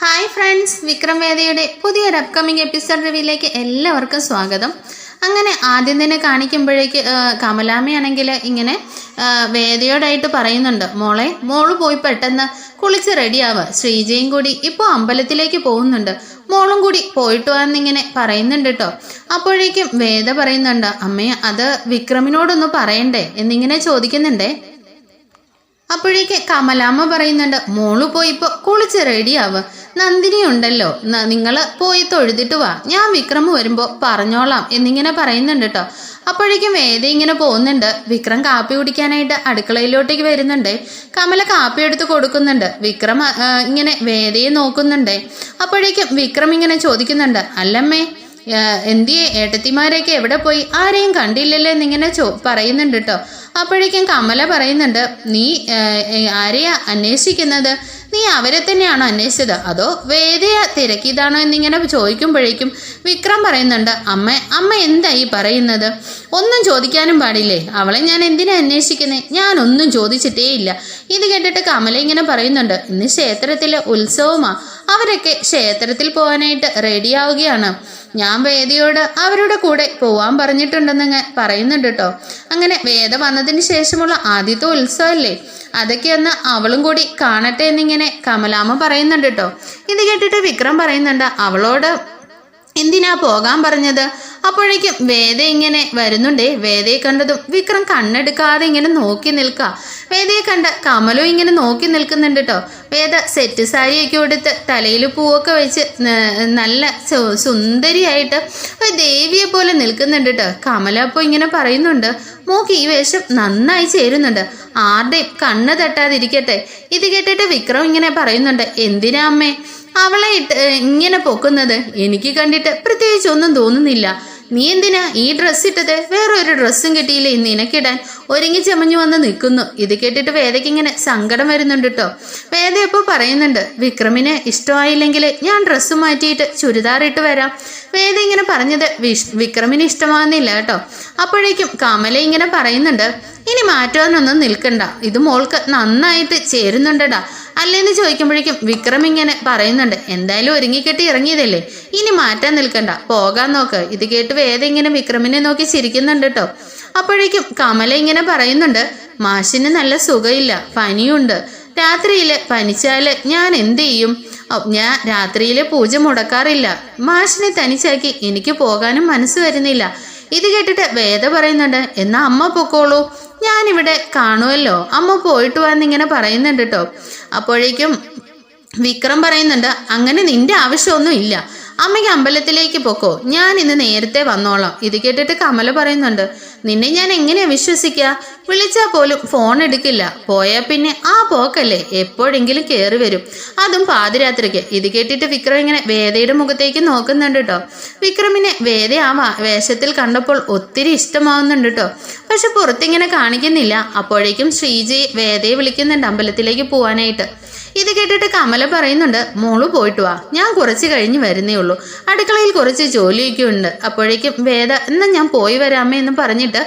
Hi friends Vikram വേദയുടെ പുതിയൊരു upcoming episode റിവ്യൂയിലേക്ക് എല്ലാവർക്കും സ്വാഗതം. അങ്ങനെ ആദ്യം തന്നെ കാണിക്കുമ്പോഴേക്ക് കമലാമയാണെങ്കിൽ ഇങ്ങനെ വേദയോടായിട്ട് പറയുന്നുണ്ട് മോളെ മോൾ പോയി പെട്ടെന്ന് കുളിച്ച് റെഡിയാവുക ശ്രീജയും കൂടി ഇപ്പോൾ അമ്പലത്തിലേക്ക് പോകുന്നുണ്ട്. മോളും കൂടി പോയിട്ട് വന്നിങ്ങനെ പറയുന്നുണ്ട് കേട്ടോ അപ്പോഴേക്കും വേദ പറയുന്നുണ്ട് അമ്മയെ അത് വിക്രമിനോടൊന്ന് പറയണ്ടേ? എന്നിങ്ങനെ ചോദിക്കുന്നുണ്ടേ? അപ്പോഴേക്ക് കമലാമ്മ പറയുന്നുണ്ട് മോൾ പോയി ഇപ്പോൾ കുളിച്ച് റെഡിയാവ് നന്ദിനി ഉണ്ടല്ലോ നിങ്ങൾ പോയി തൊഴുതിട്ട് വാ. ഞാൻ വിക്രം വരുമ്പോൾ പറഞ്ഞോളാം എന്നിങ്ങനെ പറയുന്നുണ്ട് കേട്ടോ അപ്പോഴേക്കും വേദ ഇങ്ങനെ പോകുന്നുണ്ട്. വിക്രം കാപ്പി കുടിക്കാനായിട്ട് അടുക്കളയിലോട്ടേക്ക് വരുന്നുണ്ട്. കമല കാപ്പി എടുത്ത് കൊടുക്കുന്നുണ്ട്. വിക്രം ഇങ്ങനെ വേദയെ നോക്കുന്നുണ്ട്. അപ്പോഴേക്കും വിക്രം ഇങ്ങനെ ചോദിക്കുന്നുണ്ട്. അല്ലമ്മേ എന്തിയേ? ഏട്ടത്തിമാരെയൊക്കെ എവിടെ പോയി? ആരെയും കണ്ടില്ലല്ലോ എന്നിങ്ങനെ ചോ പറയുന്നുണ്ട് കേട്ടോ അപ്പോഴേക്കും കമല പറയുന്നുണ്ട് നീ ആരെയാ അന്വേഷിക്കുന്നത്? നീ അവരെ തന്നെയാണോ അന്വേഷിച്ചത്? അതോ വേദയ തിരക്കിയതാണോ എന്നിങ്ങനെ ചോദിക്കുമ്പോഴേക്കും വിക്രം പറയുന്നുണ്ട് അമ്മ അമ്മ എന്തായി പറയുന്നത്? ഒന്നും ചോദിക്കാനും പാടില്ലേ? അവളെ ഞാൻ എന്തിനാ അന്വേഷിക്കുന്നേ? ഞാനൊന്നും ചോദിച്ചിട്ടേ ഇല്ല. ഇത് കേട്ടിട്ട് കമല ഇങ്ങനെ പറയുന്നുണ്ട് ഇന്ന് ക്ഷേത്രത്തിലെ ഉത്സവമാ. അവരൊക്കെ ക്ഷേത്രത്തിൽ പോകാനായിട്ട് റെഡിയാവുകയാണ് ഞാൻ വേദിയോട് അവരുടെ കൂടെ പോവാൻ പറഞ്ഞിട്ടുണ്ടെന്ന് പറയുന്നുണ്ട് കേട്ടോ അങ്ങനെ വേദ വന്നതിന് ശേഷമുള്ള ആദ്യത്തെ ഉത്സവമല്ലേ അതൊക്കെ ഒന്ന് അവളും കൂടി കാണട്ടെ എന്നിങ്ങനെ കമലാമ്മ പറയുന്നുണ്ട് കേട്ടോ ഇത് കേട്ടിട്ട് വിക്രം പറയുന്നുണ്ട് അവളോട് എന്തിനാ പോകാൻ പറഞ്ഞത്? അപ്പോഴേക്കും വേദ ഇങ്ങനെ വരുന്നുണ്ടേ. വേദയെ കണ്ടതും വിക്രം കണ്ണെടുക്കാതെ ഇങ്ങനെ നോക്കി നിൽക്കുക വേദയെ കണ്ട കമലും ഇങ്ങനെ നോക്കി നിൽക്കുന്നുണ്ട് കേട്ടോ വേദ സെറ്റ് സാരിയൊക്കെ ഉടുത്ത് തലയിൽ പൂവൊക്കെ വെച്ച് നല്ല സുന്ദരിയായിട്ട് ഒരു ദേവിയെ പോലെ നിൽക്കുന്നുണ്ട് കേട്ടോ കമല അപ്പോൾ ഇങ്ങനെ പറയുന്നുണ്ട് മോക്ക് ഈ വേഷം നന്നായി ചേരുന്നുണ്ട്. ആരുടെയും കണ്ണ് തട്ടാതിരിക്കട്ടെ. ഇത് കേട്ടിട്ട് വിക്രം ഇങ്ങനെ പറയുന്നുണ്ട് എന്തിനാ അമ്മേ? അവളെ ഇട്ട് ഇങ്ങനെ പൊക്കുന്നത് എനിക്ക് കണ്ടിട്ട് പ്രത്യേകിച്ച് ഒന്നും തോന്നുന്നില്ല. നീ എന്തിനാ ഈ ഡ്രസ്സ് ഇട്ടത്? വേറെ ഒരു ഡ്രസ്സും കിട്ടിയില്ലേ നിനക്കിടാൻ ഒരുങ്ങി ചമഞ്ഞു വന്ന് നിൽക്കുന്നു. ഇത് കേട്ടിട്ട് വേദയ്ക്ക് ഇങ്ങനെ സങ്കടം വരുന്നുണ്ട് കേട്ടോ വേദ ഇപ്പോൾ പറയുന്നുണ്ട് വിക്രമിന് ഇഷ്ടമായില്ലെങ്കിൽ ഞാൻ ഡ്രസ്സ് മാറ്റിയിട്ട് ചുരിദാർ ഇട്ട് വരാം. വേദ ഇങ്ങനെ പറഞ്ഞത് വിഷ് വിക്രമിന് ഇഷ്ടമാകുന്നില്ല കേട്ടോ അപ്പോഴേക്കും കമല ഇങ്ങനെ പറയുന്നുണ്ട് ഇനി മാറ്റുവാനൊന്നും നിൽക്കണ്ട. ഇത് മോൾക്ക് നന്നായിട്ട് ചേരുന്നുണ്ടടാ. അല്ലേന്ന് ചോദിക്കുമ്പോഴേക്കും വിക്രം ഇങ്ങനെ പറയുന്നുണ്ട് എന്തായാലും ഒരുങ്ങിക്കെട്ടി ഇറങ്ങിയതല്ലേ? ഇനി മാറ്റാൻ നിൽക്കണ്ട. പോകാൻ നോക്ക്. ഇത് കേട്ട് വേദ ഇങ്ങനെ വിക്രമിനെ നോക്കി ചിരിക്കുന്നുണ്ട് കേട്ടോ അപ്പോഴേക്കും കമല ഇങ്ങനെ പറയുന്നുണ്ട് മാഷിന് നല്ല സുഖമില്ല പനിയുണ്ട്. രാത്രിയിൽ പനിച്ചാൽ ഞാൻ എന്ത് ചെയ്യും? ഞാൻ രാത്രിയിലെ പൂജ മുടക്കാറില്ല. മാഷിനെ തനിച്ചാക്കി എനിക്ക് പോകാനും മനസ്സ് വരുന്നില്ല. ഇത് കേട്ടിട്ട് വേദ പറയുന്നുണ്ട് എന്നാ അമ്മ പൊക്കോളൂ. ഞാനിവിടെ കാണുമല്ലോ അമ്മ പോയിട്ട് വന്നിങ്ങനെ പറയുന്നുണ്ട് കേട്ടോ അപ്പോഴേക്കും വിക്രം പറയുന്നുണ്ട് അങ്ങനെ നിന്റെ ആവശ്യമൊന്നും ഇല്ല. അമ്മയ്ക്ക് അമ്പലത്തിലേക്ക് പൊക്കോ. ഞാൻ ഇന്ന് നേരത്തെ വന്നോളാം. ഇത് കേട്ടിട്ട് കമല പറയുന്നുണ്ട്. നിന്നെ ഞാൻ എങ്ങനെയാ വിശ്വസിക്കുക വിളിച്ചാൽ പോലും ഫോൺ എടുക്കില്ല. പോയാൽ പിന്നെ ആ പോക്കല്ലേ എപ്പോഴെങ്കിലും കയറി വരും. അതും പാതിരാത്രിക്ക്. ഇത് കേട്ടിട്ട് വിക്രം ഇങ്ങനെ വേദയുടെ മുഖത്തേക്ക് നോക്കുന്നുണ്ട് കേട്ടോ വിക്രമിനെ വേദ ആ വേഷത്തിൽ കണ്ടപ്പോൾ ഒത്തിരി ഇഷ്ടമാവുന്നുണ്ട് കേട്ടോ പക്ഷെ പുറത്തിങ്ങനെ കാണിക്കുന്നില്ല. അപ്പോഴേക്കും ശ്രീജി വേദയെ വിളിക്കുന്നുണ്ട് അമ്പലത്തിലേക്ക് പോവാനായിട്ട്. ഇത് കേട്ടിട്ട് കമല പറയുന്നുണ്ട് മോൾ പോയിട്ട് വാ. ഞാൻ കുറച്ച് കഴിഞ്ഞ് വരുന്നേ ഉള്ളൂ. അടുക്കളയിൽ കുറച്ച് ജോലിയൊക്കെ ഉണ്ട്. അപ്പോഴേക്കും വേദ എന്നാ ഞാൻ പോയി വരാമേ എന്ന് പറഞ്ഞിട്ട്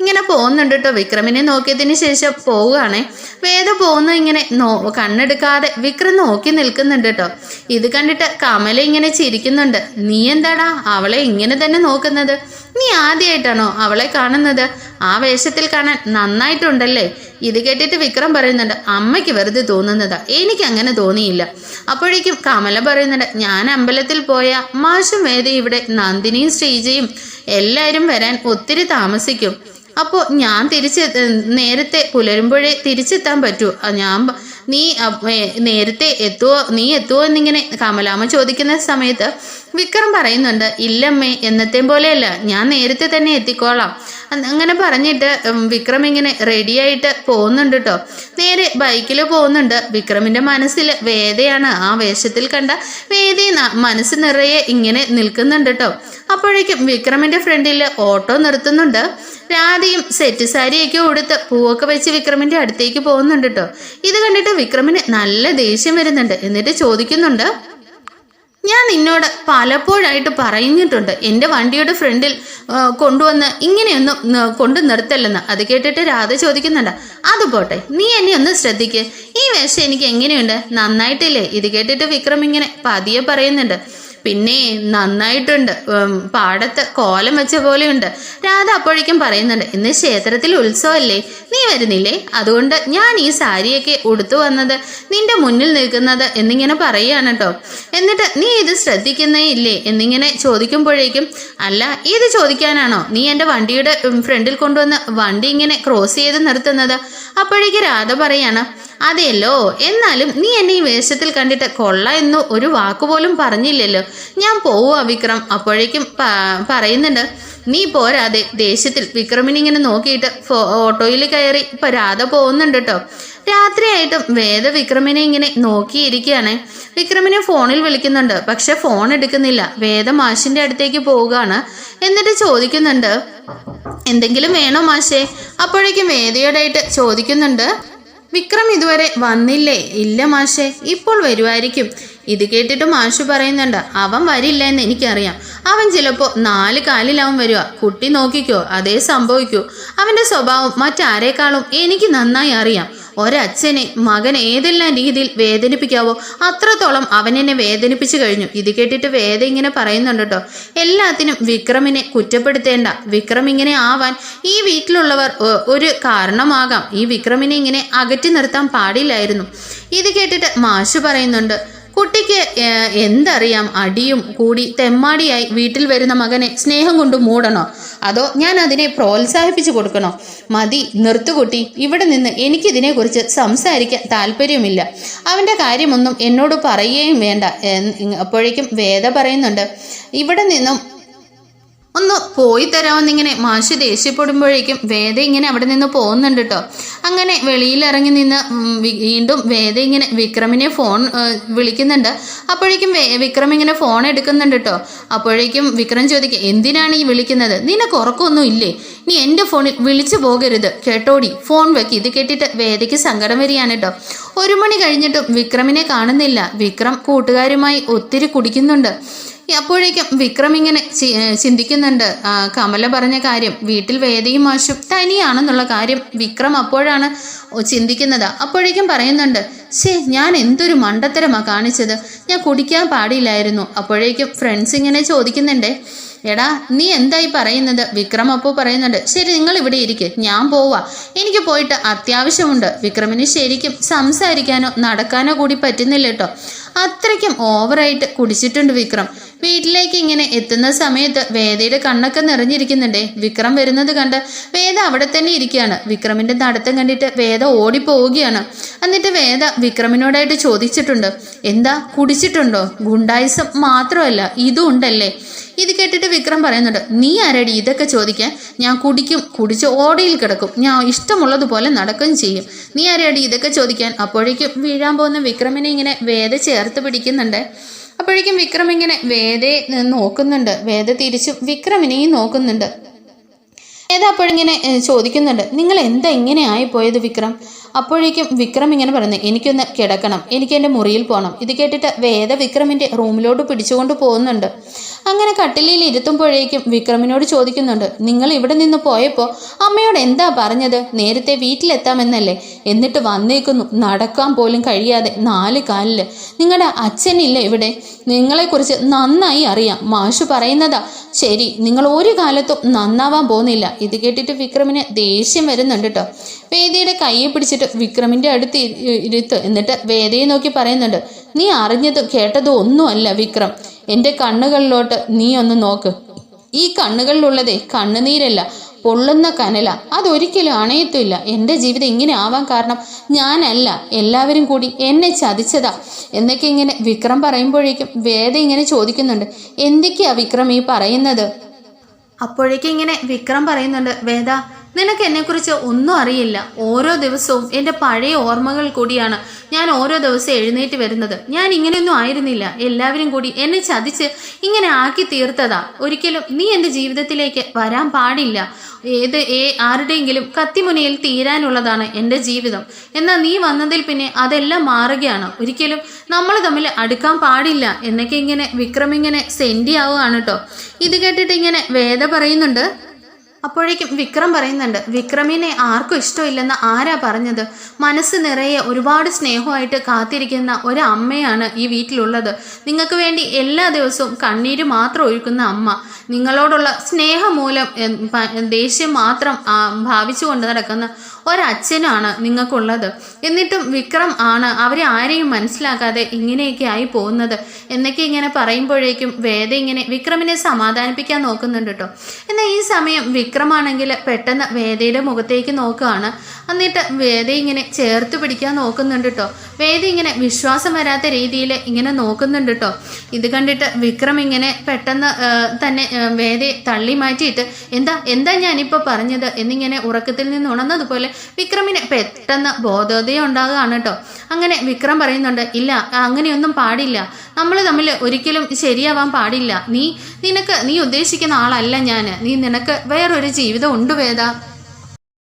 ഇങ്ങനെ പോകുന്നുണ്ട് കേട്ടോ വിക്രമിനെ നോക്കിയതിന് ശേഷം പോവുകയാണേ. വേദ പോകുന്ന ഇങ്ങനെ നോ കണ്ണെടുക്കാതെ വിക്രം നോക്കി നിൽക്കുന്നുണ്ട് കേട്ടോ ഇത് കണ്ടിട്ട് കമല ഇങ്ങനെ ചിരിക്കുന്നുണ്ട്. നീ എന്താടാ? അവളെ ഇങ്ങനെ തന്നെ നോക്കുന്നത്. നീ ആദ്യമായിട്ടാണോ അവളെ കാണുന്നത്? ആ വേഷത്തിൽ കാണാൻ നന്നായിട്ടുണ്ടല്ലേ? ഇത് കേട്ടിട്ട് വിക്രം പറയുന്നുണ്ട് അമ്മയ്ക്ക് വെറുതെ തോന്നുന്നതാ. എനിക്ക് അങ്ങനെ തോന്നിയില്ല. അപ്പോഴേക്കും കമല പറയുന്നുണ്ട് ഞാൻ അമ്പലത്തിൽ പോയ മാഷും വേദി ഇവിടെ നന്ദിനിയും ശ്രീജയും എല്ലാവരും വരാൻ ഒത്തിരി താമസിക്കും. അപ്പോൾ ഞാൻ തിരിച്ച് നേരത്തെ പുലരുമ്പോഴേ തിരിച്ചെത്താൻ പറ്റൂ. ഞാൻ നീ നേരത്തെ എത്തുവോ നീ എത്തുവോ എന്നിങ്ങനെ കമലാമ്മ ചോദിക്കുന്ന സമയത്ത് വിക്രം പറയുന്നുണ്ട് ഇല്ലമ്മേ എന്നത്തെ പോലെയല്ല ഞാൻ നേരത്തെ തന്നെ എത്തിക്കോളാം. അങ്ങനെ പറഞ്ഞിട്ട് വിക്രം ഇങ്ങനെ റെഡിയായിട്ട് പോകുന്നുണ്ട് കേട്ടോ നേരെ ബൈക്കിൽ പോകുന്നുണ്ട്. വിക്രമിന്റെ മനസ്സിൽ വേദയാണ്. ആ വേഷത്തിൽ കണ്ട വേദി മനസ്സ് നിറയെ ഇങ്ങനെ നിൽക്കുന്നുണ്ട് കേട്ടോ അപ്പോഴേക്കും വിക്രമിന്റെ ഫ്രണ്ടിൽ ഓട്ടോ നിർത്തുന്നുണ്ട്. രാധയും സെറ്റ് സാരിയൊക്കെ ഉടുത്ത് പൂവൊക്കെ വെച്ച് വിക്രമിന്റെ അടുത്തേക്ക് പോകുന്നുണ്ട് കേട്ടോ ഇത് കണ്ടിട്ട് വിക്രമിന് നല്ല ദേഷ്യം വരുന്നുണ്ട്. എന്നിട്ട് ചോദിക്കുന്നുണ്ട് ഞാൻ നിന്നോട് പലപ്പോഴായിട്ട് പറഞ്ഞിട്ടുണ്ട്. എന്റെ വണ്ടിയുടെ ഫ്രണ്ടിൽ കൊണ്ടുവന്ന് ഇങ്ങനെയൊന്നും കൊണ്ടു നിർത്തല്ലെന്ന്. അത് കേട്ടിട്ട് രാധ ചോദിക്കുന്നുണ്ട് അത് പോട്ടെ നീ എന്നെ ഒന്ന് ശ്രദ്ധിക്ക്. ഈ വേഷം എനിക്ക് എങ്ങനെയുണ്ട്? നന്നായിട്ടില്ലേ? ഇത് കേട്ടിട്ട് വിക്രം ഇങ്ങനെ പതിയെ പറയുന്നുണ്ട് പിന്നെ നന്നായിട്ടുണ്ട്. പാടത്ത് കോലം വെച്ച പോലെയുണ്ട്. രാധ അപ്പോഴേക്കും പറയുന്നുണ്ട് ഇന്ന് ക്ഷേത്രത്തിൽ ഉത്സവമല്ലേ നീ വരുന്നില്ലേ? അതുകൊണ്ട് ഞാൻ ഈ സാരിയൊക്കെ ഉടുത്തു വന്നത് നിന്റെ മുന്നിൽ നിൽക്കുന്നത് എന്നിങ്ങനെ പറയുകയാണ് കേട്ടോ എന്നിട്ട് നീ ഇത് ശ്രദ്ധിക്കുന്നേ ഇല്ലേ? എന്നിങ്ങനെ ചോദിക്കുമ്പോഴേക്കും അല്ല ഇത് ചോദിക്കാനാണോ? നീ എന്റെ വണ്ടിയുടെ ഫ്രണ്ടിൽ കൊണ്ടുവന്ന് വണ്ടി ഇങ്ങനെ ക്രോസ് ചെയ്ത് നിർത്തുന്നത്? അപ്പോഴേക്ക് രാധ പറയാണ് അതെയല്ലോ. എന്നാലും നീ എന്നെ ഈ വേഷത്തിൽ കണ്ടിട്ട് കൊള്ള എന്ന് ഒരു വാക്കുപോലും പറഞ്ഞില്ലല്ലോ. ഞാൻ പോവുക വിക്രം. അപ്പോഴേക്കും പറയുന്നുണ്ട് നീ പോരാതെ ദേഷ്യത്തിൽ വിക്രമിനിങ്ങനെ നോക്കിയിട്ട് ഓട്ടോയിൽ കയറി ഇപ്പൊ രാധ പോകുന്നുണ്ട് കേട്ടോ രാത്രിയായിട്ടും വേദ വിക്രമിനെ ഇങ്ങനെ നോക്കിയിരിക്കുകയാണ്. വിക്രമിനെ ഫോണിൽ വിളിക്കുന്നുണ്ട് പക്ഷെ ഫോൺ എടുക്കുന്നില്ല. വേദ മാഷിന്റെ അടുത്തേക്ക് പോവുകയാണ്. എന്നിട്ട് ചോദിക്കുന്നുണ്ട് എന്തെങ്കിലും വേണോ മാഷേ? അപ്പോഴേക്കും വേദയോടായിട്ട് ചോദിക്കുന്നുണ്ട് വിക്രം ഇതുവരെ വന്നില്ലേ? ഇല്ല മാഷേ. ഇപ്പോൾ വരുമായിരിക്കും ഇത് കേട്ടിട്ട് മാഷു പറയുന്നുണ്ട് അവൻ വരില്ല എന്ന് എനിക്കറിയാം. അവൻ ചിലപ്പോൾ നാല് കാലിലാവും വരിക കുട്ടി നോക്കിക്കോ അതേ സംഭവിക്കൂ. അവന്റെ സ്വഭാവം മറ്റാരേക്കാളും എനിക്ക് നന്നായി അറിയാം. ഒരച്ഛനെ മകൻ ഏതെല്ലാം രീതിയിൽ വേദനിപ്പിക്കാവോ അത്രത്തോളം അവൻ എന്നെ വേദനിപ്പിച്ചു കഴിഞ്ഞു. ഇത് കേട്ടിട്ട് വേദ ഇങ്ങനെ പറയുന്നുണ്ട് കേട്ടോ എല്ലാത്തിനും വിക്രമിനെ കുറ്റപ്പെടുത്തേണ്ട. വിക്രം ഇങ്ങനെ ആവാൻ ഈ വീട്ടിലുള്ളവർ ഒരു കാരണമാകാം. ഈ വിക്രമിനെ ഇങ്ങനെ അകറ്റി നിർത്താൻ പാടില്ലായിരുന്നു. ഇത് കേട്ടിട്ട് മാഷു പറയുന്നുണ്ട് കുട്ടിക്ക് എന്തറിയാം? അടിയും കൂടി തെമ്മാടിയായി വീട്ടിൽ വരുന്ന മകനെ സ്നേഹം കൊണ്ട് മൂടണോ? അതോ ഞാൻ അതിനെ പ്രോത്സാഹിപ്പിച്ചു കൊടുക്കണോ? മതി നിർത്തുകുട്ടി ഇവിടെ നിന്ന് എനിക്കിതിനെക്കുറിച്ച് സംസാരിക്കാൻ താല്പര്യമില്ല. അവന്റെ കാര്യമൊന്നും എന്നോട് പറയുകയും വേണ്ട. അപ്പോഴേക്കും വേദ പറയുന്നുണ്ട്. ഇവിടെ നിന്നും ഒന്ന് പോയി തരാമെന്നിങ്ങനെ മാഷി ദേഷ്യപ്പെടുമ്പോഴേക്കും വേദ ഇങ്ങനെ അവിടെ നിന്ന് പോകുന്നുണ്ട് കേട്ടോ അങ്ങനെ വെളിയിലിറങ്ങി നിന്ന് വീണ്ടും വേദ ഇങ്ങനെ വിക്രമിനെ ഫോൺ വിളിക്കുന്നുണ്ട്. അപ്പോഴേക്കും വിക്രം ഇങ്ങനെ ഫോൺ എടുക്കുന്നുണ്ട് കേട്ടോ അപ്പോഴേക്കും വിക്രം ചോദിക്കുക എന്തിനാണ് ഈ വിളിക്കുന്നത്? നിനക്ക് ഉറക്കമൊന്നും ഇല്ലേ? നീ എന്റെ ഫോണിൽ വിളിച്ചു പോകരുത്. കേട്ടോടി ഫോൺ വെക്ക്. ഇത് കേട്ടിട്ട് വേദയ്ക്ക് സങ്കടം വരികയാണ് കേട്ടോ ഒരു മണി കഴിഞ്ഞിട്ടും വിക്രമിനെ കാണുന്നില്ല. വിക്രം കൂട്ടുകാരുമായി ഒത്തിരി കുടിക്കുന്നുണ്ട്. അപ്പോഴേക്കും വിക്രം ഇങ്ങനെ ചിന്തിക്കുന്നുണ്ട്. കമല പറഞ്ഞ കാര്യം വീട്ടിൽ വേദയും മാഷും തനിയാണെന്നുള്ള കാര്യം വിക്രം അപ്പോഴാണ് ചിന്തിക്കുന്നത്. അപ്പോഴേക്കും പറയുന്നുണ്ട് ശേ ഞാൻ എന്തൊരു മണ്ടത്തരമാണ് കാണിച്ചത്. ഞാൻ കുടിക്കാൻ പാടില്ലായിരുന്നു. അപ്പോഴേക്കും ഫ്രണ്ട്സ് ഇങ്ങനെ ചോദിക്കുന്നുണ്ടേ എടാ നീ എന്തായി പറയുന്നത്? വിക്രം അപ്പോൾ പറയുന്നുണ്ട് ശരി നിങ്ങൾ ഇവിടെ ഇരിക്ക്. ഞാൻ പോവാ. എനിക്ക് പോയിട്ട് അത്യാവശ്യമുണ്ട്. വിക്രമിന് ശരിക്കും സംസാരിക്കാനോ നടക്കാനോ കൂടി പറ്റുന്നില്ല കേട്ടോ അത്രയ്ക്കും ഓവറായിട്ട് കുടിച്ചിട്ടുണ്ട് വിക്രം. വീട്ടിലേക്ക് ഇങ്ങനെ എത്തുന്ന സമയത്ത് വേദയുടെ കണ്ണൊക്കെ നിറഞ്ഞിരിക്കുന്നുണ്ടേ. വിക്രം വരുന്നത് കണ്ട് വേദ അവിടെ തന്നെ ഇരിക്കുകയാണ്. വിക്രമിന്റെ നടത്തം കണ്ടിട്ട് വേദ ഓടിപ്പോവുകയാണ്. എന്നിട്ട് വേദ വിക്രമിനോടായിട്ട് ചോദിച്ചിട്ടുണ്ട്. എന്താ കുടിച്ചിട്ടുണ്ടോ? ഗുണ്ടായിസം മാത്രമല്ല ഇതും ഉണ്ടല്ലേ? ഇത് കേട്ടിട്ട് വിക്രം പറയുന്നുണ്ട് നീ ആരടി ഇതൊക്കെ ചോദിക്കാൻ? ഞാൻ കുടിക്കും കുടിച്ച് ഓടയിൽ കിടക്കും. ഞാൻ ഇഷ്ടമുള്ളതുപോലെ നടക്കുകയും ചെയ്യും. നീ ആരടി ഇതൊക്കെ ചോദിക്കാൻ? അപ്പോഴേക്കും വീഴാൻ പോകുന്ന വിക്രമിനെ ഇങ്ങനെ വേദ ചേർത്ത് പിടിക്കുന്നുണ്ട്. അപ്പോഴേക്കും വിക്രം ഇങ്ങനെ വേദയെ നോക്കുന്നുണ്ട്. വേദ തിരിച്ചും വിക്രമിനെയും നോക്കുന്നുണ്ട്. വേദ അപ്പോഴിങ്ങനെ ചോദിക്കുന്നുണ്ട്. നിങ്ങൾ എന്താ ഇങ്ങനെ ആയിപ്പോയത് വിക്രം? അപ്പോഴേക്കും വിക്രം ഇങ്ങനെ പറഞ്ഞു എനിക്കൊന്ന് കിടക്കണം എനിക്ക് എന്റെ മുറിയിൽ പോകണം ഇത് കേട്ടിട്ട് വേദ വിക്രമിന്റെ റൂമിലോട്ട് പിടിച്ചുകൊണ്ട് പോകുന്നുണ്ട്. അങ്ങനെ കട്ടിലിൽ ഇരുത്തുമ്പോഴേക്കും വിക്രമിനോട് ചോദിക്കുന്നുണ്ട് നിങ്ങൾ ഇവിടെ നിന്ന് പോയപ്പോൾ അമ്മയോട് എന്താ പറഞ്ഞത്? നേരത്തെ വീട്ടിലെത്താമെന്നല്ലേ? എന്നിട്ട് വന്നേക്കുന്നു നടക്കാൻ പോലും കഴിയാതെ നാല് കാലിൽ നിങ്ങളുടെ അച്ഛനില്ല ഇവിടെ? നിങ്ങളെക്കുറിച്ച് നന്നായി അറിയാം മാഷു പറയുന്നതാ. ശരി നിങ്ങൾ ഒരു കാലത്തും നന്നാവാൻ പോകുന്നില്ല. ഇത് കേട്ടിട്ട് വിക്രമിന് ദേഷ്യം വരുന്നുണ്ട് കേട്ടോ വേദയുടെ കൈയെ പിടിച്ചിട്ട് വിക്രമിന്റെ അടുത്ത് ഇരുത്ത് എന്നിട്ട് വേദയെ നോക്കി പറയുന്നുണ്ട് നീ അറിഞ്ഞതും കേട്ടതും ഒന്നുമല്ല വിക്രം. എന്റെ കണ്ണുകളിലോട്ട് നീ ഒന്ന് നോക്ക്. ഈ കണ്ണുകളിലുള്ളതേ കണ്ണുനീരല്ല പൊള്ളുന്ന കനല. അതൊരിക്കലും അണയത്തില്ല എന്റെ ജീവിതം ഇങ്ങനെ ആവാൻ കാരണം ഞാനല്ല. എല്ലാവരും കൂടി എന്നെ ചതിച്ചതാ. എന്നൊക്കെ ഇങ്ങനെ വിക്രം പറയുമ്പോഴേക്കും വേദ ഇങ്ങനെ ചോദിക്കുന്നുണ്ട് എന്തൊക്കെയാ വിക്രം ഈ പറയുന്നത്? അപ്പോഴേക്കും ഇങ്ങനെ വിക്രം പറയുന്നുണ്ട് വേദ നിനക്ക് എന്നെക്കുറിച്ച് ഒന്നും അറിയില്ല. ഓരോ ദിവസവും എന്റെ പഴയ ഓർമ്മകൾ കൂടിയാണ് ഞാൻ ഓരോ ദിവസവും എഴുന്നേറ്റ് വരുന്നത്. ഞാൻ ഇങ്ങനെയൊന്നും ആയിരുന്നില്ല. എല്ലാവരും കൂടി എന്നെ ചതിച്ച് ഇങ്ങനെ ആക്കി തീർത്തതാ. ഒരിക്കലും നീ എന്റെ ജീവിതത്തിലേക്ക് വരാൻ പാടില്ല. ഏത് ഏ ആരുടെയെങ്കിലും കത്തിമുനയിൽ തീരാനുള്ളതാണ് എന്റെ ജീവിതം. എന്നാൽ നീ വന്നതിൽ പിന്നെ അതെല്ലാം മാറുകയാണ്. ഒരിക്കലും നമ്മൾ തമ്മിൽ അടുക്കാൻ പാടില്ല. എന്നൊക്കെ ഇങ്ങനെ വിക്രം ഇങ്ങനെ സെന്റി ആവുകയാണ് കേട്ടോ ഇത് കേട്ടിട്ട് ഇങ്ങനെ വേദ പറയുന്നുണ്ട് അപ്പോഴേക്കും വിക്രം പറയുന്നുണ്ട് വിക്രമിനെ ആർക്കും ഇഷ്ടമില്ലെന്ന് ആരാ പറഞ്ഞത്? മനസ്സ് നിറയെ ഒരുപാട് സ്നേഹമായിട്ട് കാത്തിരിക്കുന്ന ഒരു അമ്മയാണ് ഈ വീട്ടിലുള്ളത്. നിങ്ങൾക്ക് വേണ്ടി എല്ലാ ദിവസവും കണ്ണീര് മാത്രം ഒഴുക്കുന്ന അമ്മ. നിങ്ങളോടുള്ള സ്നേഹം മൂലം ദേഷ്യം മാത്രം ഭാവിച്ചു ഭാവിച്ചുകൊണ്ട് നടക്കുന്ന ഒരച്ഛനാണ് നിങ്ങൾക്കുള്ളത്. എന്നിട്ടും വിക്രം ആണ് അവരെ ആരെയും മനസ്സിലാക്കാതെ ഇങ്ങനെയൊക്കെ ആയി പോകുന്നത്. എന്നൊക്കെ ഇങ്ങനെ പറയുമ്പോഴേക്കും വേദ ഇങ്ങനെ വിക്രമിനെ സമാധാനിപ്പിക്കാൻ നോക്കുന്നുണ്ട് കേട്ടോ എന്നാൽ ഈ സമയം വിക്രമാണെങ്കിൽ പെട്ടെന്ന് വേദയുടെ മുഖത്തേക്ക് നോക്കുകയാണ്. എന്നിട്ട് വേദ ഇങ്ങനെ ചേർത്ത് പിടിക്കാൻ നോക്കുന്നുണ്ട് കേട്ടോ വേദ ഇങ്ങനെ വിശ്വാസം വരാത്ത രീതിയിൽ ഇങ്ങനെ നോക്കുന്നുണ്ട് കേട്ടോ ഇത് കണ്ടിട്ട് വിക്രം ഇങ്ങനെ പെട്ടെന്ന് തന്നെ വേദയെ തള്ളി മാറ്റിയിട്ട് എന്താ എന്താ ഞാനിപ്പോൾ പറഞ്ഞത്? എന്നിങ്ങനെ ഉറക്കത്തിൽ നിന്ന് ഉണർന്നതുപോലെ വിക്രമിന് പെട്ടെന്ന് ബോധോദയം ഉണ്ടാകുകയാണ് കേട്ടോ. അങ്ങനെ വിക്രം പറയുന്നുണ്ട് ഇല്ല അങ്ങനെയൊന്നും പാടില്ല. നമ്മൾ തമ്മിൽ ഒരിക്കലും ശരിയാവാൻ പാടില്ല. നീ നിനക്ക് നീ ഉദ്ദേശിക്കുന്ന ആളല്ല ഞാൻ നീ നിനക്ക് വേറൊരു ജീവിതം ഉണ്ട് വേദ.